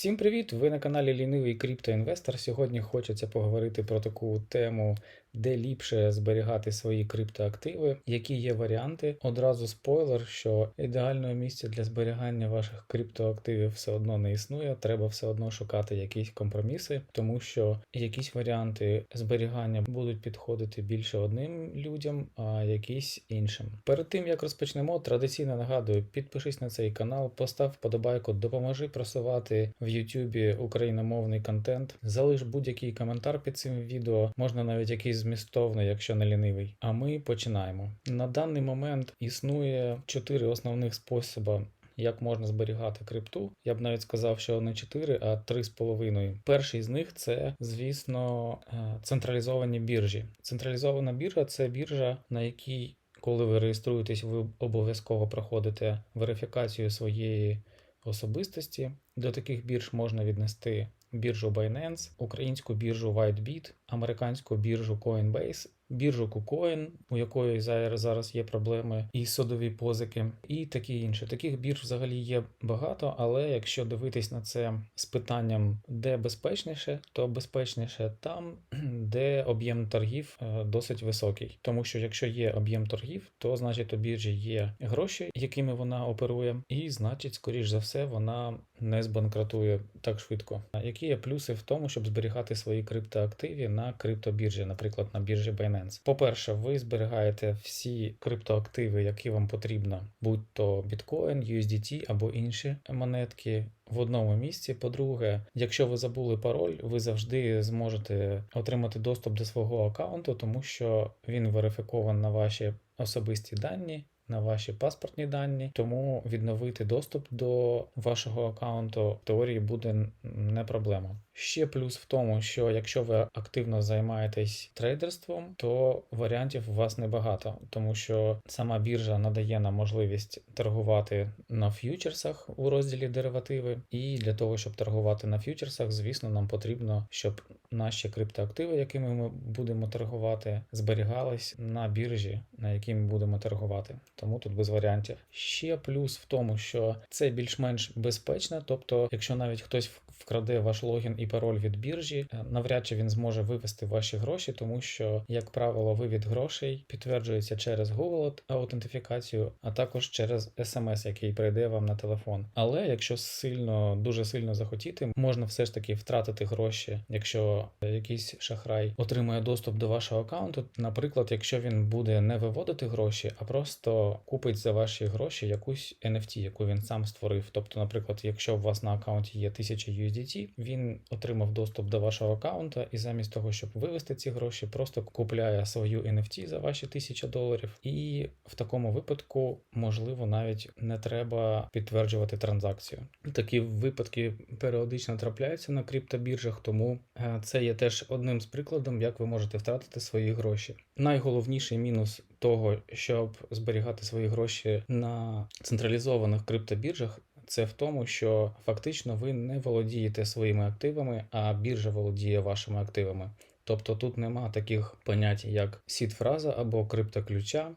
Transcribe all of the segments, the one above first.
Всім привіт! Ви на каналі Лінивий Криптоінвестор. Сьогодні хочеться поговорити про таку тему, де ліпше зберігати свої криптоактиви, які є варіанти. Одразу спойлер, що ідеального місця для зберігання ваших криптоактивів все одно не існує. Треба все одно шукати якісь компроміси, тому що якісь варіанти зберігання будуть підходити більше одним людям, а якісь іншим. Перед тим як розпочнемо, традиційно нагадую, підпишись на цей канал, постав вподобайку, допоможи просувати в YouTube україномовний контент. Залиш будь-який коментар під цим відео, можна навіть якийсь змістовний, якщо не лінивий. А ми починаємо. На даний момент існує чотири основних способи. Як можна зберігати крипту? Я б навіть сказав, що не 4, а 3,5. Перший з них це, звісно, е, централізовані біржі. Централізована біржа це біржа, на якій, коли ви реєструєтесь, ви обов'язково проходите верифікацію своєї особистості. До таких бірж можна віднести біржу Binance, українську біржу WhiteBit, американську біржу Coinbase, біржу KuCoin, у якої зараз є проблеми і судові позики, і такі інші. Таких бірж взагалі є багато, але якщо дивитись на це з питанням, де безпечніше, то безпечніше там, де об'єм торгів е, досить високий. Тому що якщо є об'єм торгів, то значить у біржі є гроші, якими вона оперує, і значить, скоріш за все, вона не збанкратує так швидко. Які є плюси в тому, щоб зберігати свої криптоактиви на криптобіржі, наприклад, на біржі Binance? По-перше, ви зберігаєте всі криптоактиви, які вам потрібно, будь то Bitcoin, USDT або інші монетки. В одному місці. По-друге, якщо ви забули пароль, ви завжди зможете отримати доступ до свого аккаунту, тому що він верифікований на ваші особисті дані, на ваші паспортні дані, тому відновити доступ до вашого аккаунту в теорії буде не проблема. Ще плюс в тому, що якщо ви активно займаєтесь трейдерством, то варіантів у вас небагато, тому що сама біржа надає нам можливість торгувати на ф'ючерсах у розділі деривативи. І для того, щоб торгувати на ф'ючерсах, звісно, нам потрібно, щоб наші криптоактиви, якими ми будемо торгувати, зберігались на біржі, на якій ми будемо торгувати. Тому тут без варіантів. Ще плюс в тому, що це більш-менш безпечно, тобто, якщо навіть хтось вкраде ваш логін і пароль від біржі, е, навряд чи він зможе вивести ваші гроші, тому що, як правило, вивід грошей підтверджується через Google аутентифікацію, а також через SMS, який прийде вам на телефон. Але якщо сильно, дуже сильно захотіти, можна все ж таки втратити гроші, якщо якийсь шахрай отримує доступ до вашого аккаунту. Наприклад, якщо він буде не виводити гроші, а просто купить за ваші гроші якусь NFT, яку він сам створив. Тобто, наприклад, якщо у вас на аккаунті є 1000 USDT, він отримав доступ до вашого аккаунта, і замість того, щоб вивести ці гроші, просто купляє свою NFT за ваші 1000 доларів. І в такому випадку, можливо, навіть не треба підтверджувати транзакцію. Такі випадки періодично трапляються на криптобіржах, тому е, це є теж одним з прикладом, як ви можете втратити свої гроші. Найголовніший мінус того, щоб зберігати свої гроші на централізованих криптобіржах, це в тому, що фактично ви не володієте своїми активами, а біржа володіє вашими активами. Тобто тут нема таких понять, як сід-фраза або криптоключа.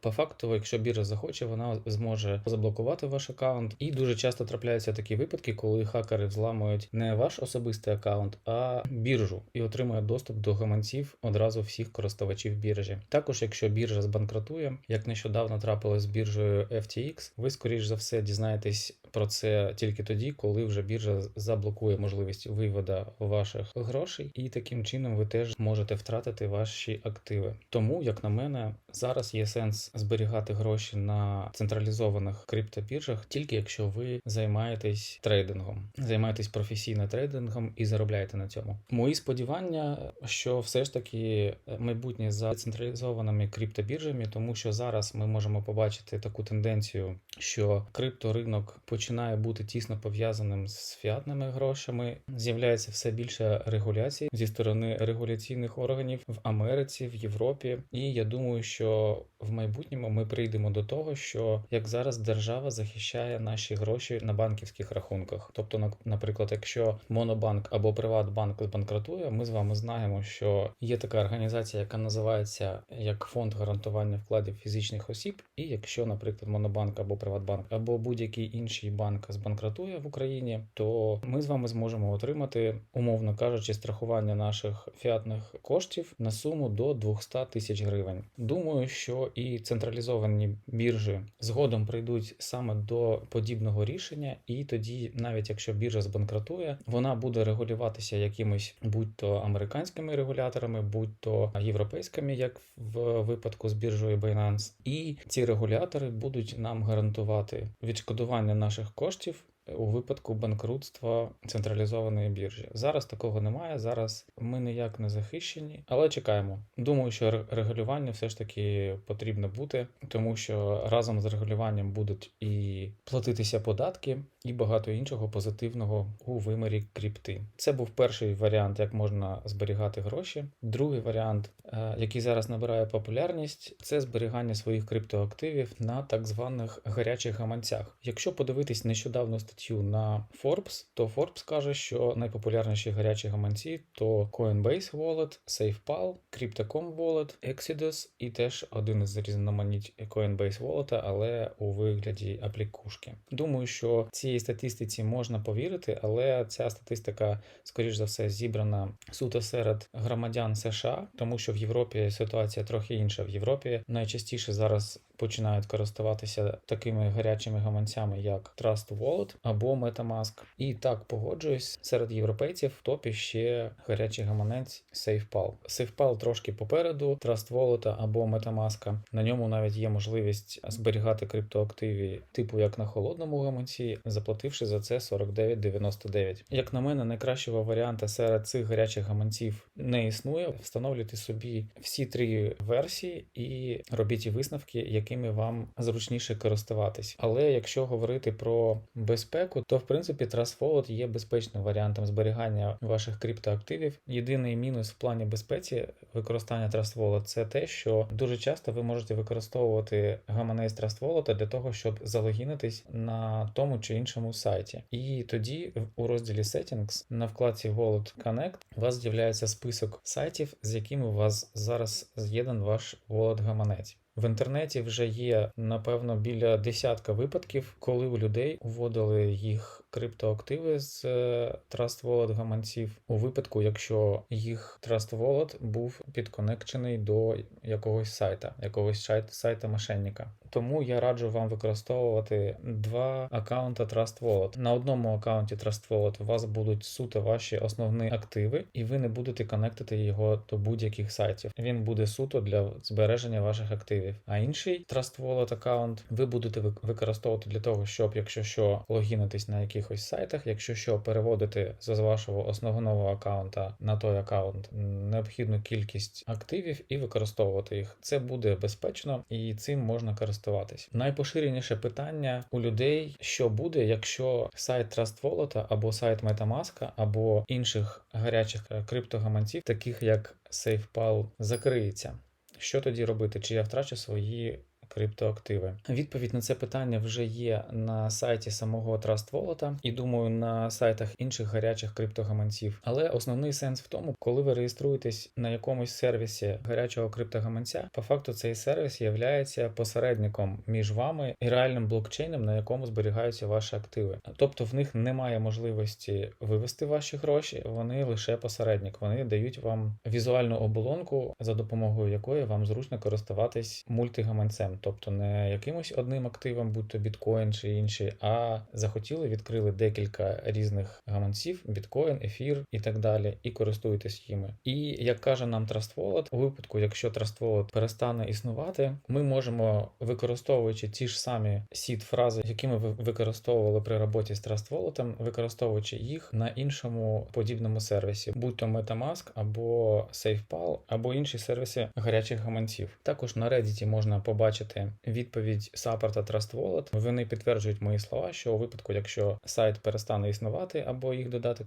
По, факту, якщо біржа захоче, вона зможе заблокувати ваш аккаунт. І дуже часто трапляються такі випадки, коли хакери взламують не ваш особистий аккаунт, а біржу і отримують доступ до гаманців одразу всіх користувачів біржі. Також, якщо біржа збанкратує, як нещодавно трапилось з біржею FTX, ви скоріш за все дізнаєтесь про це тільки тоді, коли вже біржа заблокує можливість виводу ваших грошей, і таким чином ви теж можете втратити ваші активи. Тому, як на мене, зараз є сенс зберігати гроші на централізованих криптобіржах, тільки якщо ви займаєтесь трейдингом, займаєтесь професійно трейдингом і заробляєте на цьому. Мої сподівання, що все ж таки майбутнє за централізованими криптобіржами, тому що зараз ми можемо побачити таку тенденцію, що крипторинок починає бути тісно пов'язаним з фіатними грошами. З'являється все більше регуляцій зі сторони регуляційних органів в Америці, в Європі. І я думаю, що в майбутньому ми прийдемо до того, що як зараз держава захищає наші гроші на банківських рахунках. Тобто, наприклад, якщо Монобанк або Приватбанк збанкратує, ми з вами знаємо, що є така організація, яка називається як фонд гарантування вкладів фізичних осіб. І якщо, наприклад, Монобанк або Приватбанк або будь-який інший банк збанкратує в Україні, то ми з вами зможемо отримати, умовно кажучи, страхування наших фіатних коштів на суму до 200 тисяч гривень. Думаю, що і централізовані біржі згодом прийдуть саме до подібного рішення, і тоді, навіть якщо біржа збанкратує, вона буде регулюватися якимись будь-то американськими регуляторами, будь-то європейськими, як в випадку з біржою Binance. І ці регулятори будуть нам гарантувати відшкодування наших коштів. У випадку банкрутства централізованої біржі зараз такого немає. Зараз ми ніяк не захищені, але чекаємо. Думаю, що регулювання все ж таки потрібно бути, тому що разом з регулюванням будуть і платитися податки, і багато іншого позитивного у вимірі крипти. Це був перший варіант, як можна зберігати гроші. Другий варіант, е, який зараз набирає популярність, це зберігання своїх криптоактивів на так званих гарячих гаманцях. Якщо подивитись нещодавно статтю на Forbes, то Forbes каже, що найпопулярніші гарячі гаманці то Coinbase Wallet, SafePal, Crypto.com Wallet, Exodus і теж один із різноманіть Coinbase Wallet, але у вигляді аплікушки. Думаю, що цій статистиці можна повірити, але ця статистика, скоріш за все, зібрана суто серед громадян США, тому що в Європі ситуація трохи інша. В Європі найчастіше зараз починають користуватися такими гарячими гаманцями, як Trust Wallet або MetaMask. І так погоджуюсь, серед європейців в топі ще гарячий гаманець SafePal. SafePal трошки попереду Trust Wallet або MetaMask. На ньому навіть є можливість зберігати криптоактиві, типу як на холодному гаманці, заплативши за це 49,99. Як на мене, найкращого варіанта серед цих гарячих гаманців не існує. Встановлюйте собі всі три версії і робіть висновки, якими вам зручніше користуватись. Але якщо говорити про безпеку, то в принципі Trust є безпечним варіантом зберігання ваших криптоактивів. Єдиний мінус в плані безпеці використання Trust це те, що дуже часто ви можете використовувати гаманець Trust для того, щоб залогінитись на тому чи іншому сайті. І тоді у розділі Settings на вкладці Wallet Connect у вас з'являється список сайтів, з якими у вас зараз з'єднан ваш Wallet гаманець. В інтернеті вже є напевно біля десятка випадків, коли у людей вводили їх криптоактиви з е, Trust Wallet гаманців у випадку, якщо їх Trust Wallet був підконекчений до якогось сайта, якогось сайта мошенника. Тому я раджу вам використовувати два аккаунта Trust Wallet. На одному аккаунті Trust Wallet у вас будуть суто ваші основні активи, і ви не будете конектити його до будь-яких сайтів. Він буде суто для збереження ваших активів. А інший Trust Wallet аккаунт ви будете використовувати для того, щоб, якщо що, логінитись на якихось сайтах, якщо що, переводити з вашого основного аккаунта на той аккаунт необхідну кількість активів і використовувати їх. Це буде безпечно і цим можна користуватись. Найпоширеніше питання у людей, що буде, якщо сайт Trust Wallet або сайт MetaMask, або інших гарячих криптогаманців, таких як SafePal, закриється. Що тоді робити? Чи я втрачу свої криптоактиви? Відповідь на це питання вже є на сайті самого Trust Wallet і думаю на сайтах інших гарячих криптогаманців. Але основний сенс в тому, коли ви реєструєтесь на якомусь сервісі гарячого криптогаманця, по факту цей сервіс є посередником між вами і реальним блокчейном, на якому зберігаються ваші активи. Тобто в них немає можливості вивести ваші гроші, вони лише посередник. Вони дають вам візуальну оболонку, за допомогою якої вам зручно користуватись мультигаманцем, тобто не якимось одним активом, будь то біткоін чи інший, а захотіли, відкрили декілька різних гаманців: біткоін, ефір і так далі, і користуєтесь їми. І як каже нам Trust Wallet, у випадку, якщо Trust Wallet перестане існувати, ми можемо, використовуючи ті ж самі сід фрази, які ми ви- використовували при роботі з Trust Wallet, використовуючи їх на іншому подібному сервісі, будь то MetaMask або SafePal, або інші сервіси гарячих гаманців. Також на Reddit можна побачити відповідь саппорта Trust Wallet. Вони підтверджують мої слова, що у випадку, якщо сайт перестане існувати або їх додаток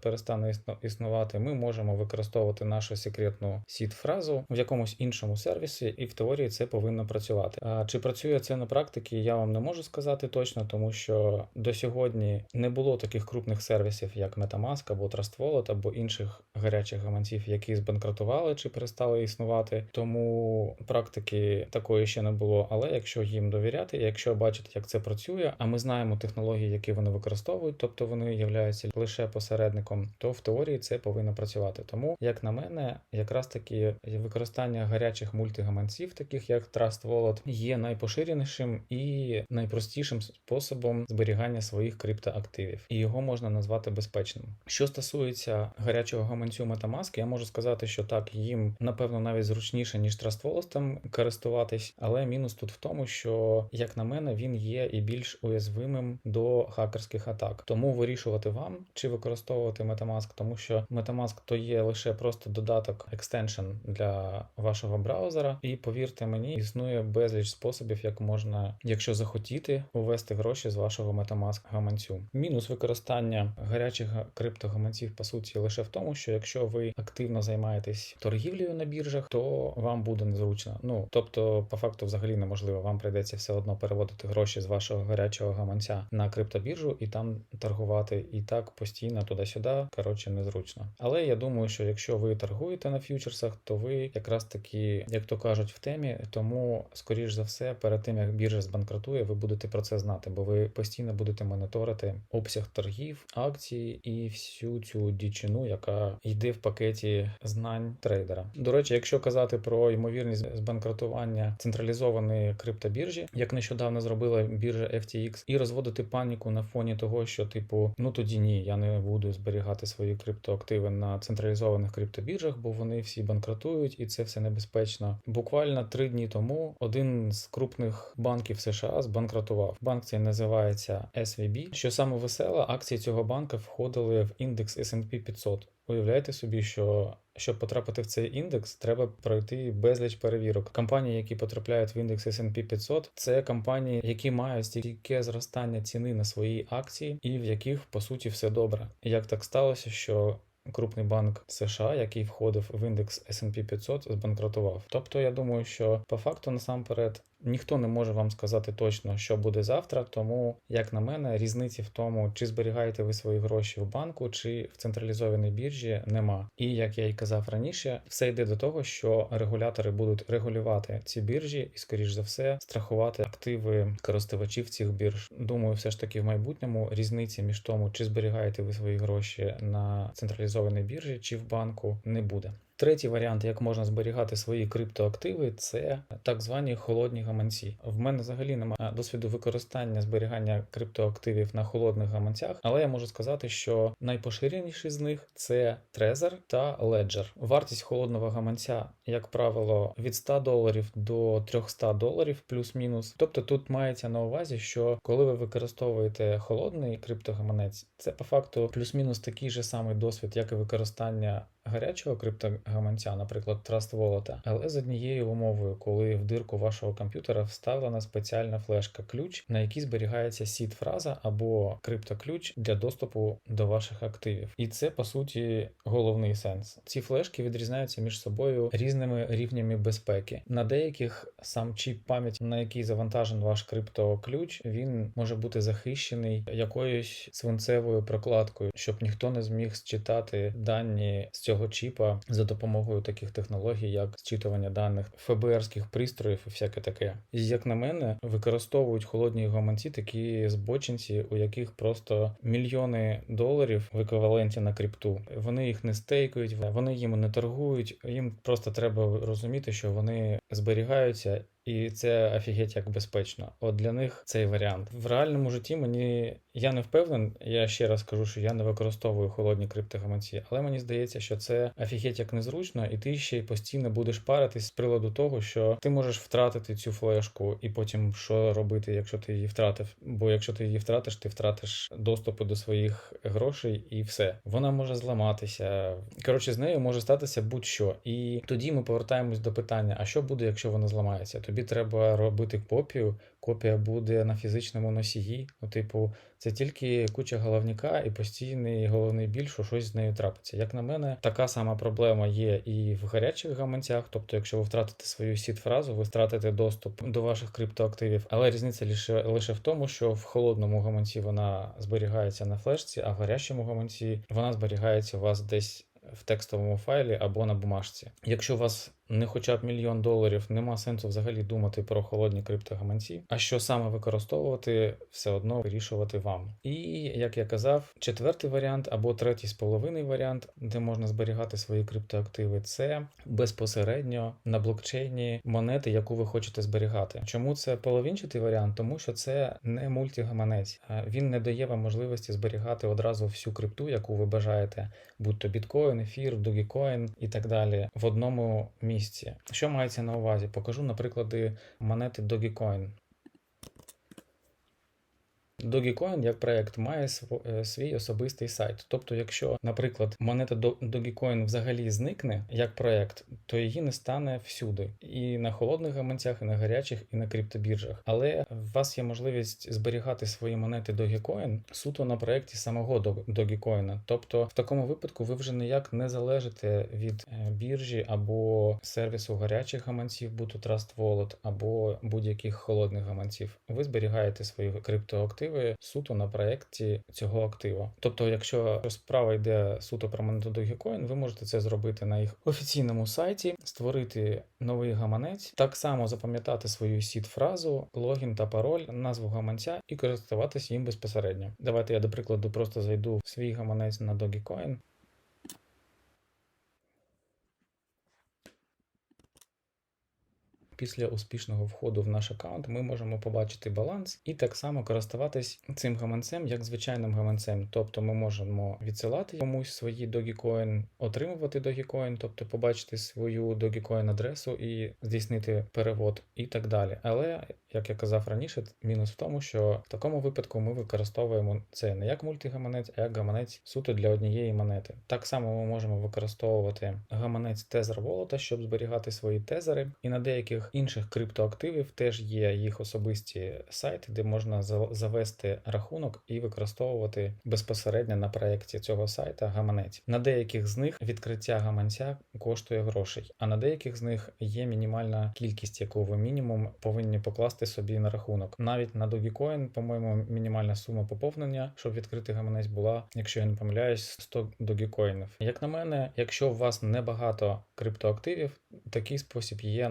перестане існувати, ми можемо використовувати нашу секретну сід фразу в якомусь іншому сервісі, і в теорії це повинно працювати. А чи працює це на практиці, я вам не можу сказати точно, тому що до сьогодні не було таких крупних сервісів, як MetaMask або Trust Wallet, або інших гарячих гаманців, які збанкрутували чи перестали існувати. Тому практики такої ще не було. Було. Але якщо їм довіряти, якщо бачити, як це працює, а ми знаємо технології, які вони використовують, тобто вони являються лише посередником, то в теорії це повинно працювати. Тому, як на мене, якраз таки використання гарячих мультигаманців, таких як Trust Wallet, є найпоширенішим і найпростішим способом зберігання своїх криптоактивів, і його можна назвати безпечним. Що стосується гарячого гаманцю Metamask, я можу сказати, що так їм напевно навіть зручніше ніж Trust Wallet користуватись, але мінус тут в тому, що як на мене, він є і більш уязвимим до хакерських атак. Тому вирішувати вам чи використовувати Metamask, тому що Metamask то є лише просто додаток екстеншн для вашого браузера, і повірте мені, існує безліч способів, як можна, якщо захотіти, увести гроші з вашого Metamask гаманцю. Мінус використання гарячих криптогаманців по суті лише в тому, що якщо ви активно займаєтесь торгівлею на біржах, то вам буде незручно. Ну тобто, по факту, взагалі неможливо. Вам прийдеться все одно переводити гроші з вашого гарячого гаманця на криптобіржу і там торгувати і так постійно туди-сюди. Коротше, незручно. Але я думаю, що якщо ви торгуєте на ф'ючерсах, то ви якраз таки, як то кажуть, в темі, тому скоріш за все, перед тим як біржа збанкрутує, ви будете про це знати, бо ви постійно будете моніторити обсяг торгів, акцій і всю цю дічину, яка йде в пакеті знань трейдера. До речі, якщо казати про ймовірність збанкрутування централізованої криптобіржі, як нещодавно зробила біржа FTX, і розводити паніку на фоні того, що типу, ну тоді ні, я не буду зберігати свої криптоактиви на централізованих криптобіржах, бо вони всі банкрутують і це все небезпечно. Буквально три дні тому один з крупних банків США збанкрутував. Банк цей називається SVB. Що саме весело, акції цього банка входили в індекс S&P 500. Уявляєте собі, що щоб потрапити в цей індекс, треба пройти безліч перевірок. Компанії, які потрапляють в індекс S&P 500, це компанії, які мають стільки зростання ціни на свої акції, і в яких по суті все добре. Як так сталося, що крупний банк США, який входив в індекс S&P 500, збанкрутував. Тобто, я думаю, що по факту насамперед Ніхто не може вам сказати точно, що буде завтра, тому, як на мене, різниці в тому, чи зберігаєте ви свої гроші в банку, чи в централізованій біржі, нема. І як я й казав раніше, все йде до того, що регулятори будуть регулювати ці біржі і, скоріш за все, страхувати активи користувачів цих бірж. Думаю, все ж таки в майбутньому різниці між тому, чи зберігаєте ви свої гроші на централізованій біржі, чи в банку, не буде. Третій варіант, як можна зберігати свої криптоактиви, це так звані холодні гаманці. В мене взагалі немає досвіду використання зберігання криптоактивів на холодних гаманцях, але я можу сказати, що найпоширеніші з них це Trezor та Ledger. Вартість холодного гаманця, як правило, від 100 доларів до 300 доларів плюс-мінус. Тобто тут мається на увазі, що коли ви використовуєте холодний криптогаманець, це по факту плюс-мінус такий же самий досвід, як і використання гарячого криптогаманця, наприклад, Trust Wallet, але з однією умовою, коли в дирку вашого комп'ютера вставлена спеціальна флешка ключ, на якій зберігається сід фраза або криптоключ для доступу до ваших активів. І це по суті головний сенс. Ці флешки відрізняються між собою різними рівнями безпеки. На деяких сам чіп пам'яті, на який завантажен ваш криптоключ, він може бути захищений якоюсь свинцевою прокладкою, щоб ніхто не зміг считати дані з цього чіпа за допомогою таких технологій, як зчитування даних ФБРських пристроїв і всяке таке. І як на мене, використовують холодні гаманці такі збочинці, у яких просто мільйони доларів в еквіваленті на крипту. Вони їх не стейкують, вони їм не торгують. Їм просто треба розуміти, що вони зберігаються. І це офігеть як безпечно. От для них цей варіант. В реальному житті мені я не впевнен, я ще раз кажу, що я не використовую холодні криптогаманці, але мені здається, що це офігеть як незручно, і ти ще й постійно будеш паритись з приладу того, що ти можеш втратити цю флешку, і потім що робити, якщо ти її втратив. Бо якщо ти її втратиш, ти втратиш доступу до своїх грошей і все. Вона може зламатися. Коротше, з нею може статися будь-що. І тоді ми повертаємось до питання: а що буде, якщо вона зламається? Тобі треба робити копію. Копія буде на фізичному носії. Ну, типу, це тільки куча головника і постійний головний біль, що щось з нею трапиться. Як на мене, така сама проблема є і в гарячих гаманцях. Тобто, якщо ви втратите свою сіт-фразу, ви втратите доступ до ваших криптоактивів. Але різниця лише лише в тому, що в холодному гаманці вона зберігається на флешці, а в гарячому гаманці вона зберігається у вас десь в текстовому файлі або на бумажці. Якщо у вас не хоча б мільйон доларів, нема сенсу взагалі думати про холодні криптогаманці. А що саме використовувати, все одно вирішувати вам. І як я казав, четвертий варіант або третій з половиною варіант, де можна зберігати свої криптоактиви, це безпосередньо на блокчейні монети, яку ви хочете зберігати. Чому це половинчатий варіант? Тому що це не мультигаманець. Він не дає вам можливості зберігати одразу всю крипту, яку ви бажаєте, будь то біткоін, ефір, Dogecoin і так далі, в одному місці. Що мається на увазі? Покажу на приклади монети Dogecoin. Dogecoin як проект має е, свій особистий сайт. Тобто, якщо, наприклад, монета Do- Dogecoin взагалі зникне як проект, то її не стане всюди, і на холодних гаманцях, і на гарячих, і на криптобіржах. Але у вас є можливість зберігати свої монети Dogecoin суто на проєкті самого Dog- Dogecoin. Тобто, в такому випадку ви вже ніяк не залежите від е, біржі або сервісу гарячих гаманців, будь то Trust Wallet, або будь-яких холодних гаманців. Ви зберігаєте свої криптоактиви суто на проєкті цього актива. Тобто, якщо справа йде суто про монету Dogecoin, ви можете це зробити на їх офіційному сайті, створити новий гаманець, так само запам'ятати свою сід-фразу, логін та пароль, назву гаманця і користуватися їм безпосередньо. Давайте я, до прикладу, просто зайду в свій гаманець на Dogecoin. Після успішного входу в наш аккаунт ми можемо побачити баланс і так само користуватись цим гаманцем як звичайним гаманцем. Тобто ми можемо відсилати комусь свої Dogecoin, отримувати Dogecoin, тобто побачити свою Dogecoin адресу і здійснити перевод і так далі. Але, як я казав раніше, мінус в тому, що в такому випадку ми використовуємо це не як мультигаманець, а як гаманець суто для однієї монети. Так само ми можемо використовувати гаманець Tether Wallet, щоб зберігати свої тезери, і на деяких інших криптоактивів теж є їх особисті сайти, де можна завести рахунок і використовувати безпосередньо на проєкті цього сайта гаманець. На деяких з них відкриття гаманця коштує грошей, а на деяких з них є мінімальна кількість, яку ви мінімум повинні покласти собі на рахунок. Навіть на Dogecoin, по-моєму, мінімальна сума поповнення, щоб відкрити гаманець, була, якщо я не помиляюсь, 100 Dogecoinів. Як на мене, якщо у вас небагато криптоактивів, такий спосіб є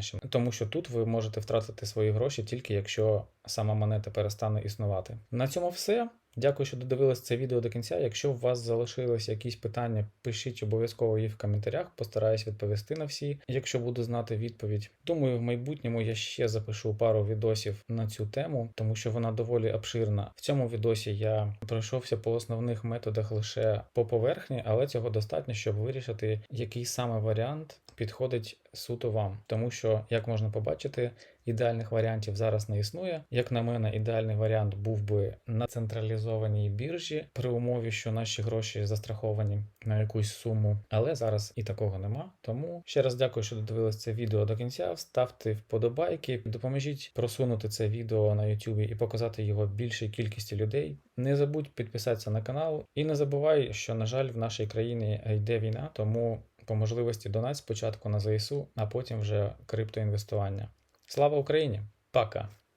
найбезпечнішим, тому що тут ви можете втратити свої гроші тільки якщо сама монета перестане існувати. На цьому все. Дякую, що додивились це відео до кінця. Якщо у вас залишились якісь питання, пишіть обов'язково їх в коментарях, постараюсь відповісти на всі, якщо буду знати відповідь. Думаю, в майбутньому я ще запишу пару відосів на цю тему, тому що вона доволі обширна. В цьому відосі я пройшовся по основних методах лише по поверхні, але цього достатньо, щоб вирішити, який саме варіант підходить суто вам. Тому що, як можна побачити, ідеальних варіантів зараз не існує. Як на мене, ідеальний варіант був би на централізованій біржі при умові, що наші гроші застраховані на якусь суму. Але зараз і такого нема. Тому ще раз дякую, що додивились це відео до кінця. Ставте вподобайки, допоможіть просунути це відео на YouTube і показати його більшій кількості людей. Не забудь підписатися на канал і не забувай, що на жаль в нашій країні йде війна, тому по можливості донать спочатку на ЗСУ, а потім вже криптоінвестування. Слава Україні! Пока!